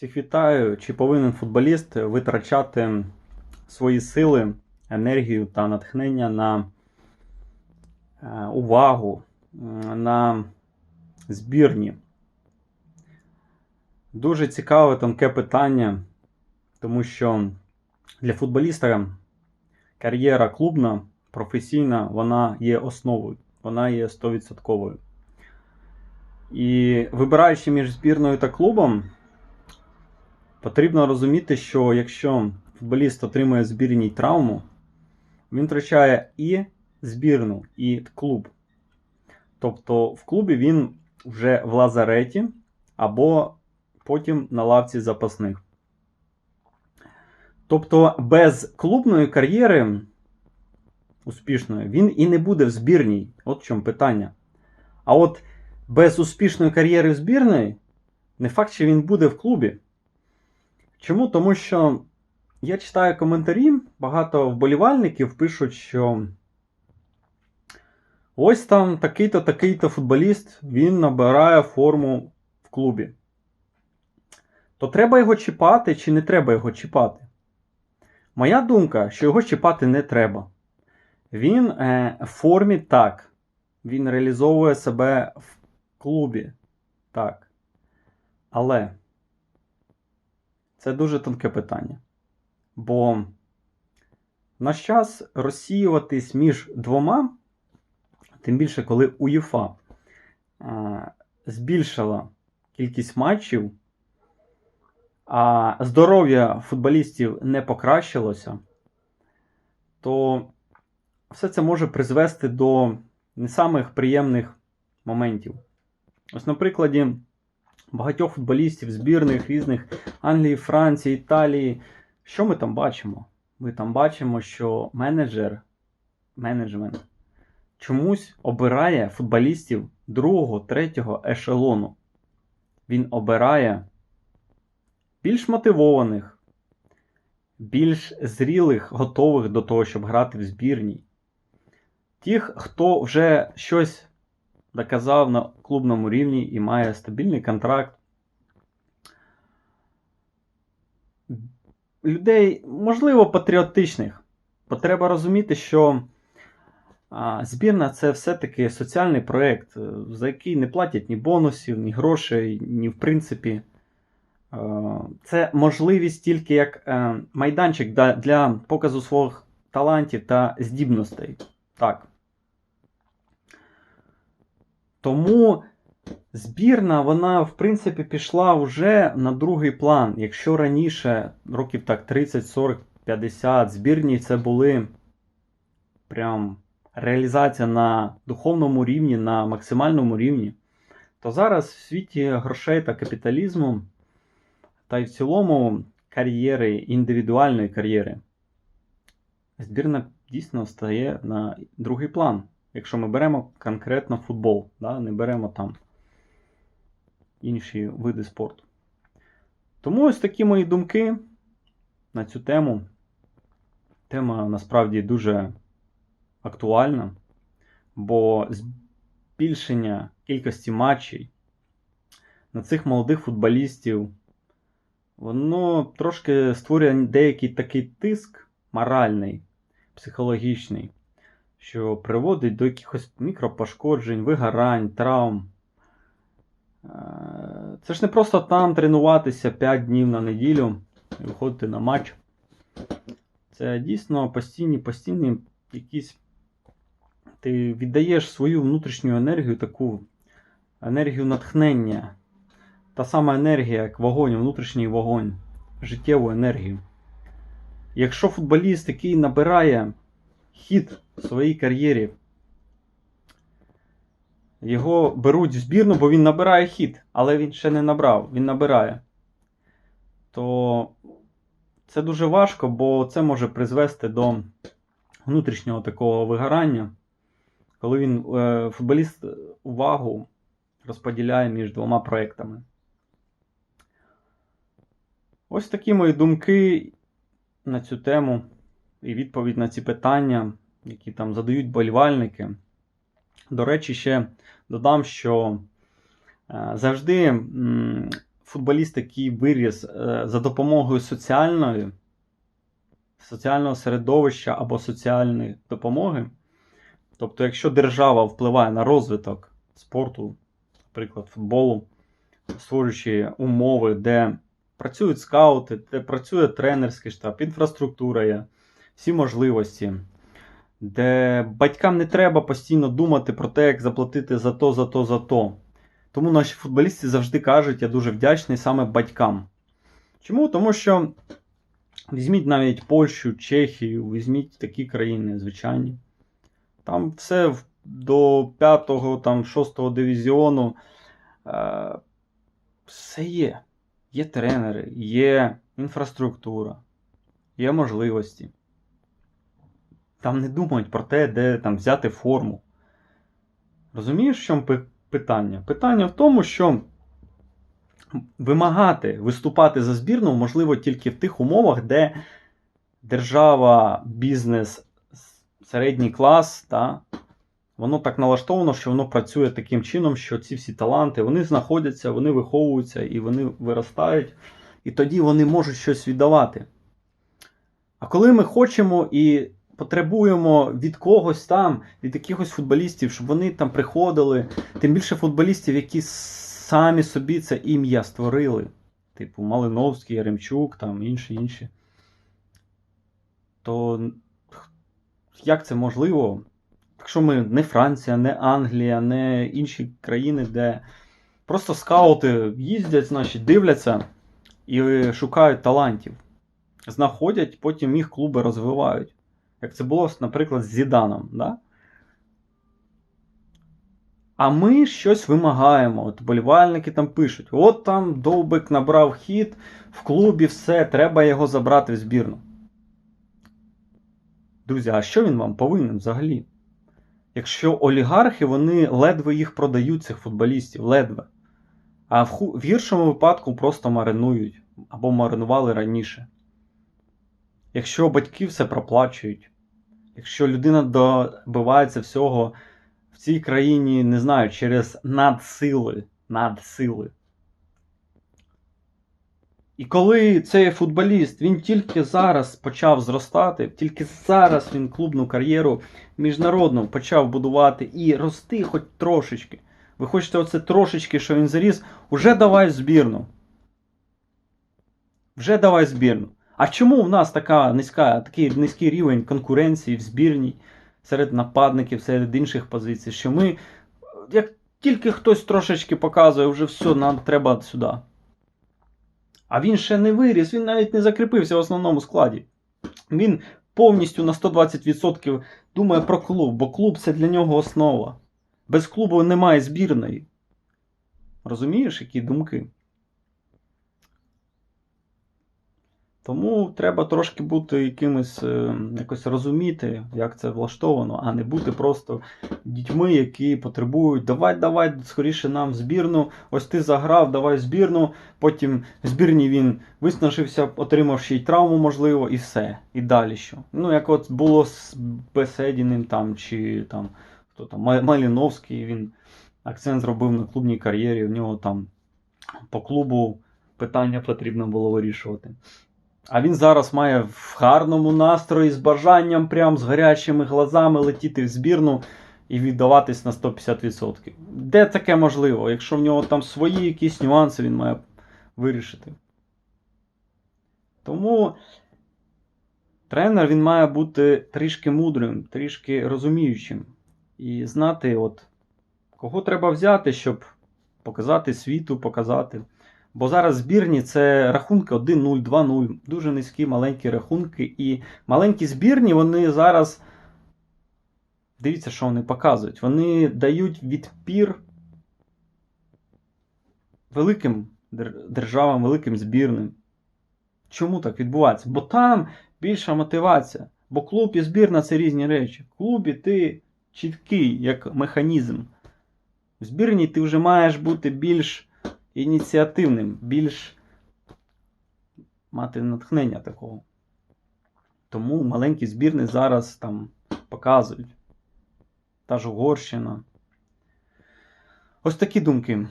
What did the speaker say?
Всіх вітаю. Чи повинен футболіст витрачати свої сили, енергію та натхнення на е, увагу, на збірні? Дуже цікаве тонке питання, тому що для футболіста кар'єра клубна, професійна, вона є основою, вона є 100%. І вибираючи між збірною та клубом, Потрібно розуміти, що якщо футболіст отримує збірній травму, він втрачає і збірну, і клуб. Тобто в клубі він вже в лазареті або потім на лавці запасних. Тобто без клубної кар'єри успішної він і не буде в збірній. От в чому питання. А от без успішної кар'єри в збірної, не факт, що він буде в клубі. Чому? Тому що я читаю коментарі, багато вболівальників пишуть, що ось там такий-то, такий-то футболіст, він набирає форму в клубі. То треба його чіпати чи не треба його чіпати? Моя думка, що його чіпати не треба. Він е, в формі так. Він реалізовує себе в клубі. Так. Але. Це дуже тонке питання. Бо в наш час розсіюватись між двома, тим більше, коли УЄФА збільшила кількість матчів, а здоров'я футболістів не покращилося, то все це може призвести до не самих приємних моментів. Ось, на прикладі багатьох футболістів збірних різних Англії, Франції, Італії. Що ми там бачимо? Ми там бачимо, що менеджер, менеджмент чомусь обирає футболістів другого, третього ешелону. Він обирає більш мотивованих, більш зрілих, готових до того, щоб грати в збірній. Тих, хто вже щось доказав на клубному рівні і має стабільний контракт. Людей, можливо, патріотичних. Бо треба розуміти, що збірна це все-таки соціальний проєкт, за який не платять ні бонусів, ні грошей, ні в принципі. Це можливість тільки як е, майданчик для показу своїх талантів та здібностей. Так. Тому збірна, вона, в принципі, пішла вже на другий план. Якщо раніше, років так 30, 40, 50, збірні це були прям реалізація на духовному рівні, на максимальному рівні, то зараз в світі грошей та капіталізму, та й в цілому кар'єри, індивідуальної кар'єри, збірна дійсно стає на другий план. Якщо ми беремо конкретно футбол, да, не беремо там інші види спорту. Тому ось такі мої думки на цю тему. Тема насправді дуже актуальна, бо збільшення кількості матчей на цих молодих футболістів, воно трошки створює деякий такий тиск моральний, психологічний що приводить до якихось мікропошкоджень, вигорань, травм. Е, це ж не просто там тренуватися 5 днів на неділю і виходити на матч. Це дійсно постійні, постійні якісь. Ти віддаєш свою внутрішню енергію, таку енергію натхнення. Та сама енергія, як вогонь, внутрішній вогонь, життєву енергію. Якщо футболіст, який набирає хід в своїй кар'єрі. Його беруть в збірну, бо він набирає хід, але він ще не набрав, він набирає. То це дуже важко, бо це може призвести до внутрішнього такого вигорання, коли він е, футболіст увагу розподіляє між двома проектами. Ось такі мої думки на цю тему і відповідь на ці питання, які там задають болівальники. До речі, ще додам, що е, завжди футболіст, який виріс е, за допомогою соціальної, соціального середовища або соціальної допомоги. Тобто, якщо держава впливає на розвиток спорту, наприклад, футболу, створюючи умови, де працюють скаути, де працює тренерський штаб, інфраструктура є, всі можливості, де батькам не треба постійно думати про те, як заплатити за то, за то, за то. Тому наші футболісти завжди кажуть, я дуже вдячний саме батькам. Чому? Тому що візьміть навіть Польщу, Чехію, візьміть такі країни звичайні. Там все до 5-го, там 6-го дивізіону. Е, все є. Є тренери, є інфраструктура, є можливості. Там не думають про те, де там взяти форму. Розумієш, в чому питання? Питання в тому, що вимагати виступати за збірну можливо тільки в тих умовах, де держава, бізнес, середній клас, та, воно так налаштовано, що воно працює таким чином, що ці всі таланти вони знаходяться, вони виховуються і вони виростають, і тоді вони можуть щось віддавати. А коли ми хочемо і потребуємо від когось там, від якихось футболістів, щоб вони там приходили, тим більше футболістів, які самі собі це ім'я створили, типу Малиновський, Яремчук, там інші інші. То як це можливо? Якщо ми не Франція, не Англія, не інші країни, де просто скаути їздять, значить, дивляться і шукають талантів. Знаходять, потім їх клуби розвивають. Як це було, наприклад, з Зіданом. Да? А ми щось вимагаємо. От болівальники там пишуть: от там Довбик набрав хід в клубі, все, треба його забрати в збірну. Друзі, а що він вам повинен взагалі? Якщо олігархи, вони ледве їх продають, цих футболістів, ледве. А в, в гіршому випадку просто маринують або маринували раніше. Якщо батьки все проплачують, якщо людина добивається всього в цій країні, не знаю, через надсили, надсили. І коли цей футболіст, він тільки зараз почав зростати, тільки зараз він клубну кар'єру міжнародну почав будувати і рости хоч трошечки. Ви хочете оце трошечки, що він заріс, уже давай збірну. Вже давай збірну. А чому в нас така низька, такий низький рівень конкуренції в збірній серед нападників, серед інших позицій, що ми, як тільки хтось трошечки показує, вже все, нам треба сюди. А він ще не виріс, він навіть не закріпився в основному складі. Він повністю на 120% думає про клуб, бо клуб це для нього основа. Без клубу немає збірної. Розумієш, які думки? Тому треба трошки бути якимось, е, якось розуміти, як це влаштовано, а не бути просто дітьми, які потребують, давай, давай, скоріше нам в збірну, ось ти заграв, давай в збірну, потім в збірні він виснажився, отримав ще й травму, можливо, і все. І далі що. Ну, як от було з Беседіним там, чи там, хто там, Маліновський, він акцент зробив на клубній кар'єрі, в нього там по клубу питання потрібно було вирішувати. А він зараз має в гарному настрої з бажанням, прям з гарячими глазами летіти в збірну і віддаватись на 150%. Де таке можливо? Якщо в нього там свої якісь нюанси, він має вирішити. Тому тренер він має бути трішки мудрим, трішки розуміючим. І знати, от, кого треба взяти, щоб показати світу, показати. Бо зараз збірні це рахунки 1-0, 2-0, дуже низькі маленькі рахунки. І маленькі збірні вони зараз. Дивіться, що вони показують. Вони дають відпір великим державам, великим збірним. Чому так відбувається? Бо там більша мотивація. Бо клуб і збірна це різні речі. В клубі ти чіткий як механізм. В збірні ти вже маєш бути більш ініціативним, більш мати натхнення такого. Тому маленькі збірни зараз там показують. Та ж Угорщина. Ось такі думки.